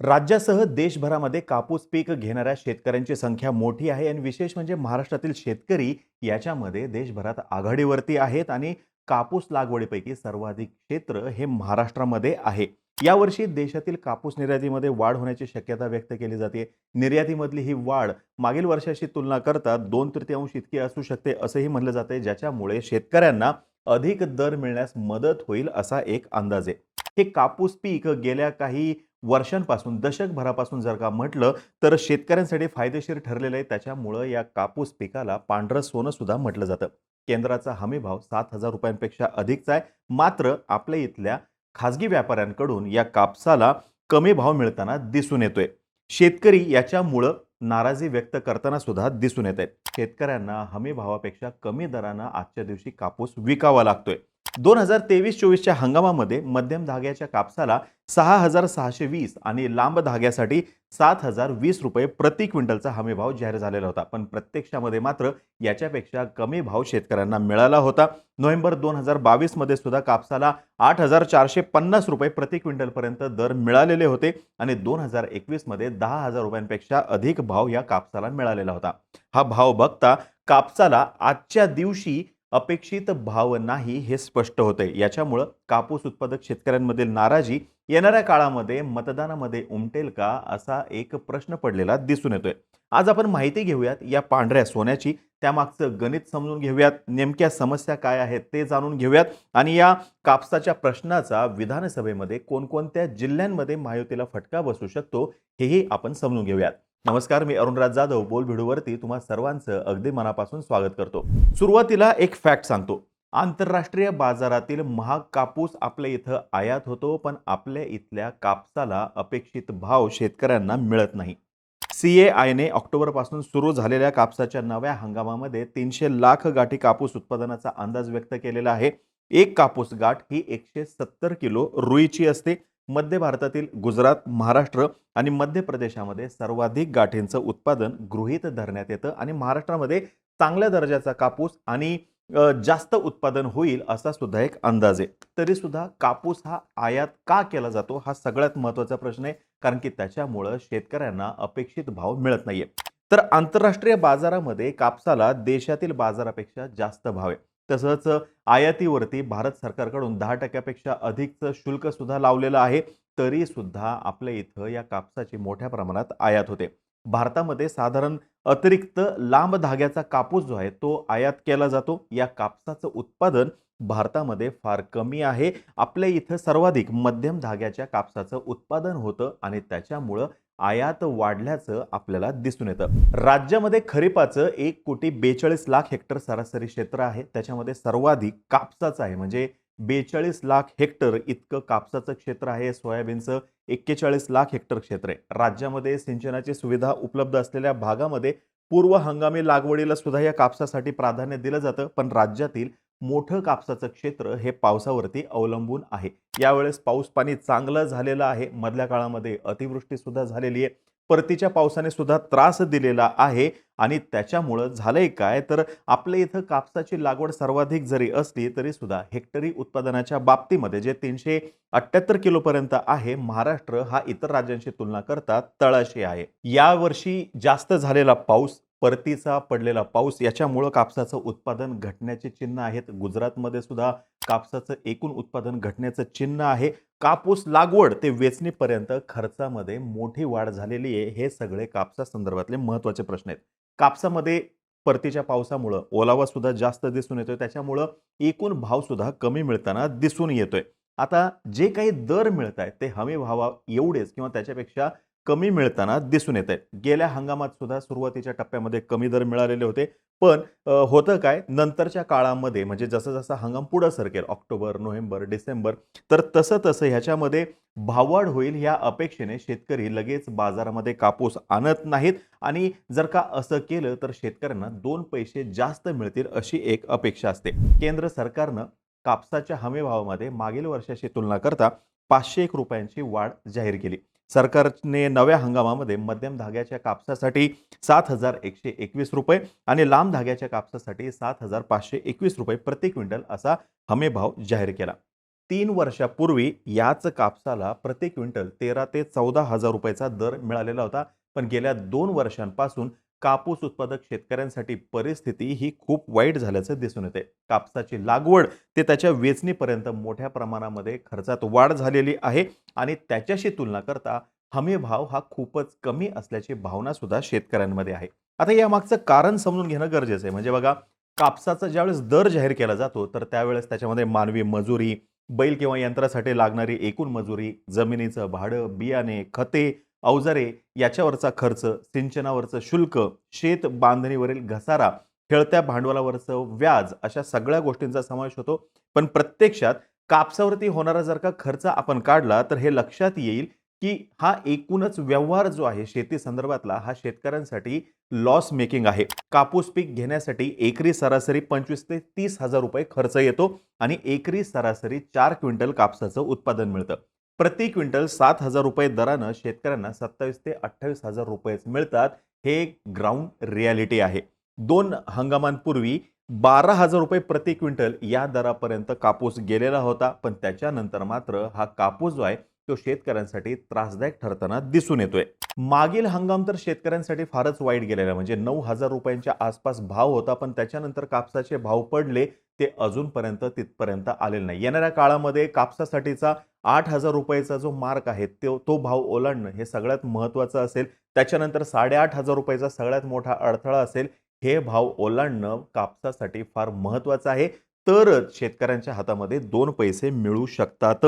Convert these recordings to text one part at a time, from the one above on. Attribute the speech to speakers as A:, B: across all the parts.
A: राज्यासह देशभरामध्ये कापूस पीक घेणाऱ्या शेतकऱ्यांची संख्या मोठी आहे आणि विशेष म्हणजे महाराष्ट्रातील शेतकरी याच्यामध्ये देशभरात आघाडीवरती आहेत आणि कापूस लागवडीपैकी सर्वाधिक क्षेत्र हे महाराष्ट्रामध्ये आहे. यावर्षी देशातील कापूस निर्यातीमध्ये वाढ होण्याची शक्यता व्यक्त केली जाते. निर्यातीमधली ही वाढ मागील वर्षाशी तुलना करता दोन तृतीयांश इतकी असू शकते असंही म्हणलं जाते ज्याच्यामुळे शेतकऱ्यांना अधिक दर मिळण्यास मदत होईल असा एक अंदाज आहे. हे कापूस पीक गेल्या काही वर्षांपासून दशकभरापासून जर का म्हटलं तर शेतकऱ्यांसाठी फायदेशीर ठरलेलं आहे. त्याच्यामुळं या कापूस पिकाला पांढरं सोनं सुद्धा म्हटलं जातं. केंद्राचा हमी भाव सात हजार रुपयांपेक्षा अधिकचा आहे. मात्र आपल्या इथल्या खाजगी व्यापाऱ्यांकडून या कापसाला कमी भाव मिळताना दिसून येतोय. शेतकरी याच्यामुळं नाराजी व्यक्त करताना सुद्धा दिसून येत आहेत. शेतकऱ्यांना हमी भावापेक्षा कमी दरानं आजच्या दिवशी कापूस विकावा लागतोय. दोन हजार तेवीस चोवीसच्या हंगामामध्ये मध्यम धाग्याच्या कापसाला सहा हजार सहाशे वीस आणि लांब धाग्यासाठी सात हजार वीस रुपये प्रति क्विंटलचा हमी भाव जाहीर झालेला होता. पण प्रत्यक्षामध्ये मात्र याच्यापेक्षा कमी भाव शेतकऱ्यांना मिळाला होता. नोव्हेंबर दोन हजार बावीसमध्ये सुद्धा कापसाला आठ हजार चारशे पन्नास रुपये प्रति क्विंटलपर्यंत दर मिळालेले होते आणि दोन हजार एकवीसमध्ये दहा हजार रुपयांपेक्षा अधिक भाव या कापसाला मिळालेला होता. हा भाव बघता कापसाला आजच्या दिवशी अपेक्षित भाव नाही हे स्पष्ट होते याच्यामुळं कापूस उत्पादक शेतकऱ्यांमधील नाराजी येणाऱ्या काळामध्ये मतदानामध्ये उमटेल का असा एक प्रश्न पडलेला दिसून येतोय. आज आपण माहिती घेऊयात या पांढऱ्या सोन्याची. त्यामागचं गणित समजून घेऊयात. नेमक्या समस्या काय आहेत ते जाणून घेऊयात. आणि या कापसाच्या प्रश्नाचा विधानसभेमध्ये कोणकोणत्या जिल्ह्यांमध्ये महायुतीला फटका बसू शकतो हेही आपण समजून घेऊयात. नमस्कार मी अरुणराज जाधव बोल व्हिडिओवरती तुम्हा सर्वांचं अगदी मनापासून स्वागत करतो. सुरुवातीला एक फॅक्ट सांगतो. आंतरराष्ट्रीय बाजारातील महाग कापूस आपल्या इथं आयात होतो पण आपल्या इथल्या कापसाला अपेक्षित भाव शेतकऱ्यांना मिळत नाही. सी ए आयने ऑक्टोबरपासून सुरू झालेल्या कापसाच्या नव्या हंगामामध्ये तीनशे लाख गाठी कापूस उत्पादनाचा अंदाज व्यक्त केलेला आहे. एक कापूस गाठ ही एकशे सत्तर किलो रुईची असते. मध्य भारतातील गुजरात महाराष्ट्र आणि मध्य प्रदेशामध्ये सर्वाधिक गाठींचं उत्पादन गृहीत धरण्यात येतं आणि महाराष्ट्रामध्ये चांगल्या दर्जाचा कापूस आणि जास्त उत्पादन होईल असा सुद्धा एक अंदाज आहे. तरी सुद्धा कापूस हा आयात का केला जातो हा सगळ्यात महत्त्वाचा प्रश्न आहे कारण की त्याच्यामुळं शेतकऱ्यांना अपेक्षित भाव मिळत नाहीये. तर आंतरराष्ट्रीय बाजारामध्ये कापसाला देशातील बाजारापेक्षा जास्त भाव आहे. तसंच आयातीवरती भारत सरकारकडून दहा टक्क्यापेक्षा अधिकचं शुल्क सुद्धा लावलेलं आहे. तरी सुद्धा आपल्या इथं या कापसाची मोठ्या प्रमाणात आयात होते. भारतामध्ये साधारण अतिरिक्त लांब धाग्याचा कापूस जो आहे तो आयात केला जातो. या कापसाचं उत्पादन भारतामध्ये फार कमी आहे. आपल्या इथं सर्वाधिक मध्यम धाग्याच्या कापसाचं उत्पादन होतं आणि त्याच्यामुळं आयात वाढल्याचं आपल्याला दिसून येतं. राज्यामध्ये खरीपाचं एक कोटी बेचाळीस लाख हेक्टर सरासरी क्षेत्र आहे. त्याच्यामध्ये सर्वाधिक कापसाचं आहे. म्हणजे बेचाळीस लाख हेक्टर इतकं कापसाचं क्षेत्र आहे. सोयाबीनचं एक्केचाळीस लाख हेक्टर क्षेत्र आहे. राज्यामध्ये सिंचनाची सुविधा उपलब्ध असलेल्या भागामध्ये पूर्व हंगामी लागवडीला सुद्धा या कापसासाठी प्राधान्य दिलं जातं. पण राज्यातील मोठं कापसाचं क्षेत्र हे पावसावरती अवलंबून आहे. यावेळेस पाऊस पाणी चांगलं झालेलं आहे. मधल्या काळामध्ये अतिवृष्टीसुद्धा झालेली आहे. परतीच्या पावसाने सुद्धा त्रास दिलेला आहे आणि त्याच्यामुळं झालंय काय? तर आपल्या इथं कापसाची लागवड सर्वाधिक जरी असली तरी सुद्धा हेक्टरी उत्पादनाच्या बाबतीमध्ये जे तीनशे अठ्ठ्याहत्तर किलोपर्यंत आहे महाराष्ट्र हा इतर राज्यांशी तुलना करता तळाशी आहे. यावर्षी जास्त झालेला पाऊस परतीचा पडलेला पाऊस याच्यामुळं कापसाचं उत्पादन घटण्याचे चिन्ह आहेत. गुजरातमध्ये सुद्धा कापसाचं एकूण उत्पादन घटण्याचं चिन्ह आहे. कापूस लागवड ते वेचणीपर्यंत खर्चामध्ये मोठी वाढ झालेली आहे. हे सगळे कापसा संदर्भातले महत्त्वाचे प्रश्न आहेत. कापसामध्ये परतीच्या पावसामुळं ओलावा सुद्धा जास्त दिसून येतोय. त्याच्यामुळं एकूण भाव सुद्धा कमी मिळताना दिसून येतोय. आता जे काही दर मिळत आहेत ते हमी भावा एवढेच किंवा त्याच्यापेक्षा कमी मिळताना दिसून येत आहे गेल्या हंगामात सुद्धा सुरुवातीच्या टप्प्यामध्ये कमी दर मिळालेले होते. पण होतं काय? नंतरच्या काळामध्ये म्हणजे जसं जसं हंगाम पुढं सरकेल ऑक्टोबर नोव्हेंबर डिसेंबर तर तसं तसं ह्याच्यामध्ये भाववाढ होईल ह्या अपेक्षेने शेतकरी लगेच बाजारामध्ये कापूस आणत नाहीत. आणि जर का असं केलं तर शेतकऱ्यांना दोन पैसे जास्त मिळतील अशी एक अपेक्षा असते. केंद्र सरकारनं कापसाच्या हमीभावामध्ये मागील वर्षाशी तुलना करता पाचशे एक रुपयांची वाढ जाहीर केली. सरकारने नव्या हंगामामध्ये मध्यम धाग्याच्या कापसासाठी सात हजार एकशे एकवीस रुपये आणि लांब धाग्याच्या कापसासाठी सात हजार पाचशे एकवीस रुपये प्रति क्विंटल असा हमीभाव जाहीर केला. तीन वर्षापूर्वी याच कापसाला प्रति क्विंटल तेरा ते चौदा हजार रुपयाचा दर मिळालेला होता. पण गेल्या दोन वर्षांपासून कापूस उत्पादक शेतकऱ्यांसाठी परिस्थिती ही खूप वाईट झाल्याचं दिसून येते कापसाची लागवड ते त्याच्या वेचणीपर्यंत मोठ्या प्रमाणामध्ये खर्चात वाढ झालेली आहे आणि त्याच्याशी तुलना करता हमी भाव हा खूपच कमी असल्याची भावना सुद्धा शेतकऱ्यांमध्ये आहे. आता यामागचं कारण समजून घेणं गरजेचं आहे. म्हणजे बघा कापसाचा ज्यावेळेस दर जाहीर केला जातो तर त्यावेळेस त्याच्यामध्ये मानवी मजुरी बैल किंवा यंत्रासाठी लागणारी एकूण मजुरी जमिनीचं भाडं बियाणे खते अवजारे याच्यावरचा खर्च सिंचनावरचं शुल्क शेत बांधणीवरील घसारा खेळत्या भांडवलावरचं व्याज अशा सगळ्या गोष्टींचा समावेश होतो. पण प्रत्यक्षात कापसावरती होणारा जर का खर्च आपण काढला तर हे लक्षात येईल की हा एकूणच व्यवहार जो आहे शेती संदर्भातला हा शेतकऱ्यांसाठी लॉस मेकिंग आहे. कापूस पीक घेण्यासाठी एकरी सरासरी पंचवीस ते तीस हजार रुपये खर्च येतो आणि एकरी सरासरी चार क्विंटल कापसाचं उत्पादन मिळतं. प्रति क्विंटल सात हजार रुपये दरानं शेतकऱ्यांना सत्तावीस ते अठ्ठावीस हजार रुपयेच मिळतात. हे ग्राउंड रियालिटी आहे. दोन हंगामांपूर्वी बारा हजार रुपये प्रति क्विंटल या दरापर्यंत कापूस गेलेला होता. पण त्याच्यानंतर मात्र हा कापूस जो आहे तो शेतकऱ्यांसाठी त्रासदायक ठरताना दिसून येतोय. मागील हंगाम तर शेतकऱ्यांसाठी फारच वाईट गेलेला म्हणजे नऊ हजार रुपयांच्या आसपास भाव होता पण त्याच्यानंतर कापसाचे भाव पडले ते अजूनपर्यंत तिथपर्यंत आलेले नाही. येणाऱ्या काळामध्ये कापसासाठीचा आठ हजार रुपयाचा जो मार्क आहे तो तो भाव ओलांडणं हे सगळ्यात महत्त्वाचं असेल. त्याच्यानंतर साडेआठ हजार रुपयाचा सगळ्यात मोठा अडथळा असेल. हे भाव ओलांडणं कापसासाठी फार महत्त्वाचं आहे. तरच शेतकऱ्यांच्या हातामध्ये दोन पैसे मिळू शकतात.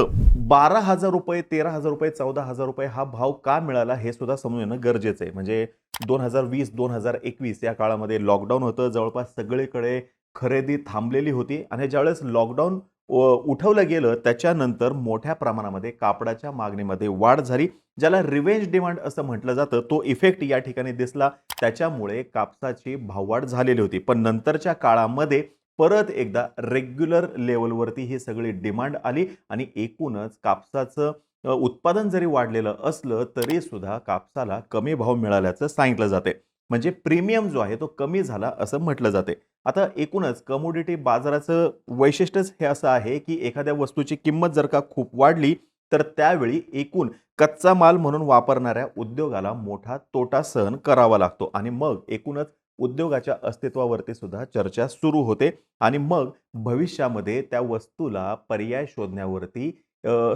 A: बारा हजार रुपये तेरा हजार रुपये चौदा हजार रुपये हा भाव का मिळाला हे सुद्धा समजून येणं गरजेचं आहे. म्हणजे दोन हजार वीस दोन हजार एकवीस या काळामध्ये लॉकडाऊन होतं. जवळपास सगळीकडे खरेदी थांबलेली होती आणि ज्यावेळेस लॉकडाऊन उठवलं गेलं त्याच्यानंतर मोठ्या प्रमाणामध्ये कापडाच्या मागणीमध्ये वाढ झाली. ज्याला रिव्हेंज डिमांड असं म्हटलं जातं तो इफेक्ट या ठिकाणी दिसला. त्याच्यामुळे कापसाची भाववाढ झालेली होती. पण नंतरच्या काळामध्ये परत एकदा रेग्युलर लेवलवरती ही सगळी डिमांड आली आणि एकूणच कापसाचं उत्पादन जरी वाढलेलं असलं तरी सुद्धा कापसाला कमी भाव मिळाल्याचं सांगितलं जाते. म्हणजे प्रीमियम जो आहे तो कमी झाला असं म्हटलं जाते. आता एकूणच कमोडिटी बाजाराचं वैशिष्ट्यच हे असं आहे की एखाद्या वस्तूची किंमत जर का खूप वाढली तर त्यावेळी एकूण कच्चा माल म्हणून वापरणाऱ्या उद्योगाला मोठा तोटा सहन करावा लागतो. आणि मग एकूणच उद्योगाच्या अस्तित्वावरती सुद्धा चर्चा सुरू होते आणि मग भविष्यामध्ये त्या वस्तूला पर्याय शोधण्यावरती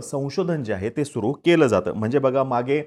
A: संशोधन जे आहे ते सुरू केलं जातं. म्हणजे बघा मागे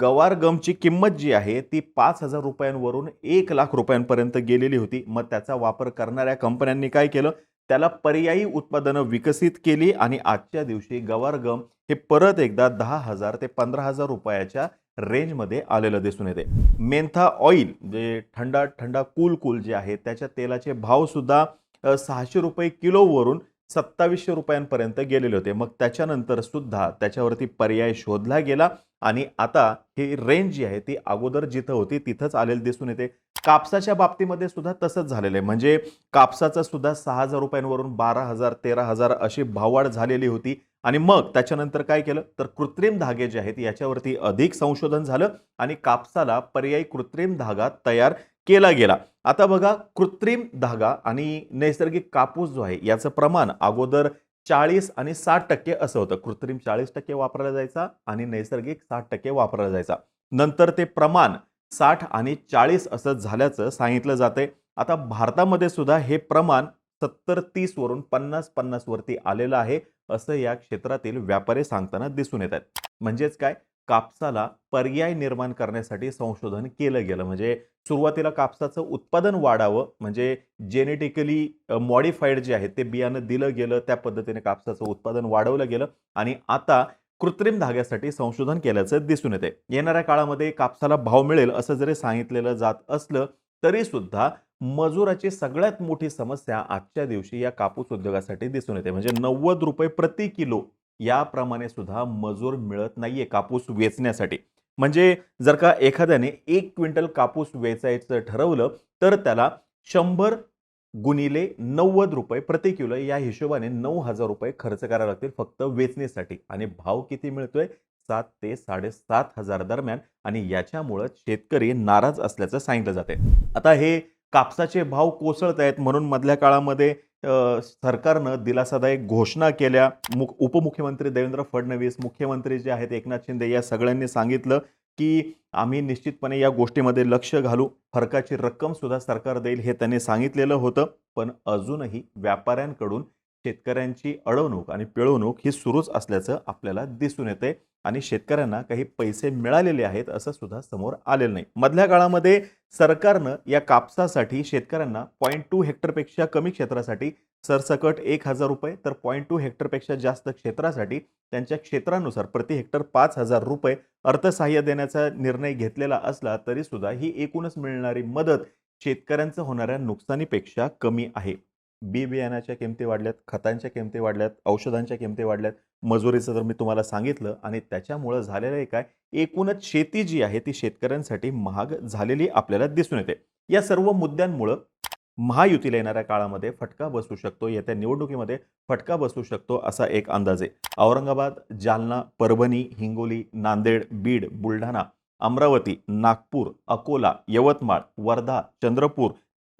A: गवार गमची किंमत जी आहे ती पाच हजार रुपयांवरून एक लाख रुपयांपर्यंत गेलेली होती. मग त्याचा वापर करणाऱ्या कंपन्यांनी काय केलं? त्याला पर्यायी उत्पादनं विकसित केली आणि आजच्या दिवशी गवार गम हे परत एकदा दहा हजार ते पंधरा हजार रुपयाच्या रेंजमध्ये आलेलं दिसून येते. मेंथा ऑइल जे थंडा थंडा कूल कूल जे आहे त्याच्या तेलाचे भावसुद्धा सहाशे रुपये किलोवरून सत्तावीसशे रुपयांपर्यंत गेलेले होते. मग त्याच्यानंतर सुद्धा त्याच्यावरती पर्याय शोधला गेला आणि आता ही रेंज जी आहे ती अगोदर जिथं होती तिथंच आलेली दिसून येते. कापसाच्या बाबतीमध्ये सुद्धा तसंच झालेलं आहे. म्हणजे कापसाचा सुद्धा सहा हजार रुपयांवरून बारा हजार तेरा हजार अशी भाववाढ झालेली होती. आणि मग त्याच्यानंतर काय केलं? तर कृत्रिम धागे जे आहेत याच्यावरती अधिक संशोधन झालं आणि कापसाला पर्यायी कृत्रिम धागा तयार केला गेला. आता बघा कृत्रिम धागा आणि नैसर्गिक कापूस जो आहे याचं प्रमाण अगोदर चाळीस आणि साठ टक्के असं होतं. कृत्रिम चाळीस टक्के वापरला जायचा आणि नैसर्गिक साठ टक्के वापरला जायचा. नंतर ते प्रमाण साठ आणि चाळीस असं झाल्याचं सांगितलं जाते आता भारतामध्ये सुद्धा हे प्रमाण सत्तर तीसवरून पन्नास पन्नासवरती आलेलं आहे. असं या क्षेत्रातील व्यापारी सांगताना दिसून येत आहेत. म्हणजेच काय? कापसाला पर्याय निर्माण करण्यासाठी संशोधन केलं गेलं. म्हणजे सुरुवातीला कापसाचं उत्पादन वाढावं. म्हणजे जेनेटिकली मॉडिफाईड जे आहे ते बियाणं दिलं गेलं. त्या पद्धतीने कापसाचं उत्पादन वाढवलं गेलं. आणि आता कृत्रिम धाग्यासाठी संशोधन केल्याचं दिसून येते येणाऱ्या काळामध्ये कापसाला भाव मिळेल असं जरी सांगितलेलं जात असलं तरी सुद्धा मजुराची सगळ्यात मोठी समस्या आजच्या दिवशी या कापूस उद्योगासाठी दिसून येते. म्हणजे नव्वद रुपये प्रति किलो याप्रमाणे सुद्धा मजूर मिळत नाहीये कापूस वेचण्यासाठी. म्हणजे जर का एखाद्याने एक क्विंटल कापूस वेचायचं ठरवलं तर त्याला शंभर गुणिले नव्वद रुपये प्रति किलो या हिशोबाने नऊ हजार रुपये खर्च करावे लागतील फक्त वेचणीसाठी. आणि भाव किती मिळतोय? सात ते साडेसात हजार दरम्यान आणि याच्यामुळं शेतकरी नाराज असल्याचं सांगितलं जाते आता हे कापसाचे भाव कोसळत आहेत म्हणून मधल्या काळामध्ये सरकारनं दिलासादायक घोषणा केल्या. मुख उपमुख्यमंत्री देवेंद्र फडणवीस मुख्यमंत्री जे आहेत एकनाथ शिंदे या सगळ्यांनी सांगितलं की आम्ही निश्चितपणे या गोष्टीमध्ये लक्ष घालू. फरकाची रक्कम सुद्धा सरकार देईल हे त्यांनी सांगितलेलं होतं. पण अजूनही व्यापाऱ्यांकडून शेतकऱ्यांची अडवणूक आणि पिळवणूक ही सुरूच असल्याचं आपल्याला दिसून येते आणि शेतकऱ्यांना काही पैसे मिळालेले आहेत असं सुद्धा समोर आलेलं नाही. मधल्या काळामध्ये सरकारनं या कापसासाठी शेतकऱ्यांना पॉईंट टू हेक्टरपेक्षा कमी क्षेत्रासाठी सरसकट एक हजार रुपये तर पॉईंट टू हेक्टरपेक्षा जास्त क्षेत्रासाठी त्यांच्या क्षेत्रानुसार प्रति हेक्टर पाच हजार रुपये अर्थसहाय्य देण्याचा निर्णय घेतलेला असला तरी सुद्धा ही एकूणच मिळणारी मदत शेतकऱ्यांचं होणाऱ्या नुकसानीपेक्षा कमी आहे. बी बियाण्याच्या किमती वाढल्यात खतांच्या किमती वाढल्यात औषधांच्या किमती वाढल्यात. मजुरीचं जर मी तुम्हाला सांगितलं आणि त्याच्यामुळं झालेलं आहे काय? एकूणच शेती जी आहे ती शेतकऱ्यांसाठी महाग झालेली आपल्याला दिसून येते. या सर्व मुद्द्यांमुळं महायुतीला येणाऱ्या काळामध्ये फटका बसू शकतो येत्या निवडणुकीमध्ये फटका बसू शकतो असा एक अंदाज आहे. औरंगाबाद जालना परभणी हिंगोली नांदेड बीड बुलढाणा अमरावती नागपूर अकोला यवतमाळ वर्धा चंद्रपूर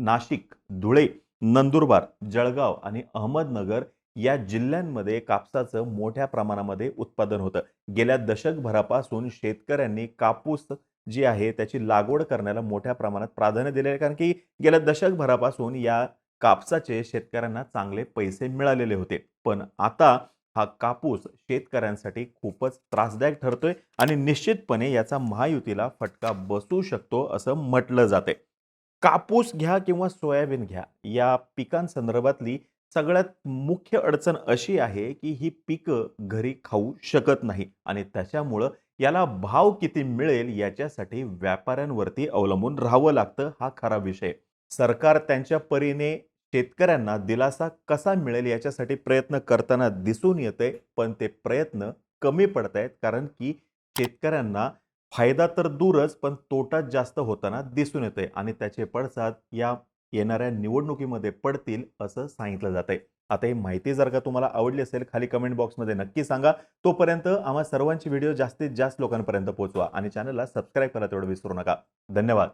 A: नाशिक धुळे नंदुरबार जळगाव आणि अहमदनगर या जिल्ह्यांमध्ये कापसाचं मोठ्या प्रमाणामध्ये उत्पादन होतं. गेल्या दशकभरापासून शेतकऱ्यांनी कापूस जी आहे त्याची लागवड करण्याला मोठ्या प्रमाणात प्राधान्य दिले आहे. कारण की गेल्या दशकभरापासून या कापसाचे शेतकऱ्यांना चांगले पैसे मिळालेले होते. पण आता हा कापूस शेतकऱ्यांसाठी खूपच त्रासदायक ठरतोय आणि निश्चितपणे याचा महायुतीला फटका बसू शकतो असं म्हटलं जाते कापूस घ्या किंवा सोयाबीन घ्या या पिकांसंदर्भातली सगळ्यात मुख्य अडचण अशी आहे की ही पिकं घरी खाऊ शकत नाही आणि त्याच्यामुळं याला भाव किती मिळेल याच्यासाठी व्यापाऱ्यांवरती अवलंबून राहावं लागतं हा खरा विषय. सरकार त्यांच्या परीने शेतकऱ्यांना दिलासा कसा मिळेल याच्यासाठी प्रयत्न करताना दिसून येते पण ते प्रयत्न कमी पडत आहेत कारण की शेतकऱ्यांना फायदा तर दूरच पण तोटा जास्त होताना दिसून येते आणि त्याचे पडसाद या येणाऱ्या निवडणुकीमध्ये पडतील असं सांगितलं जात आहे आता ही माहिती जर का तुम्हाला आवडली असेल खाली कमेंट बॉक्समध्ये नक्की सांगा. तोपर्यंत आम्हा सर्वांची व्हिडिओ जास्तीत जास्त लोकांपर्यंत पोहोचवा आणि चॅनलला सबस्क्राईब करा तेवढं विसरू नका. धन्यवाद.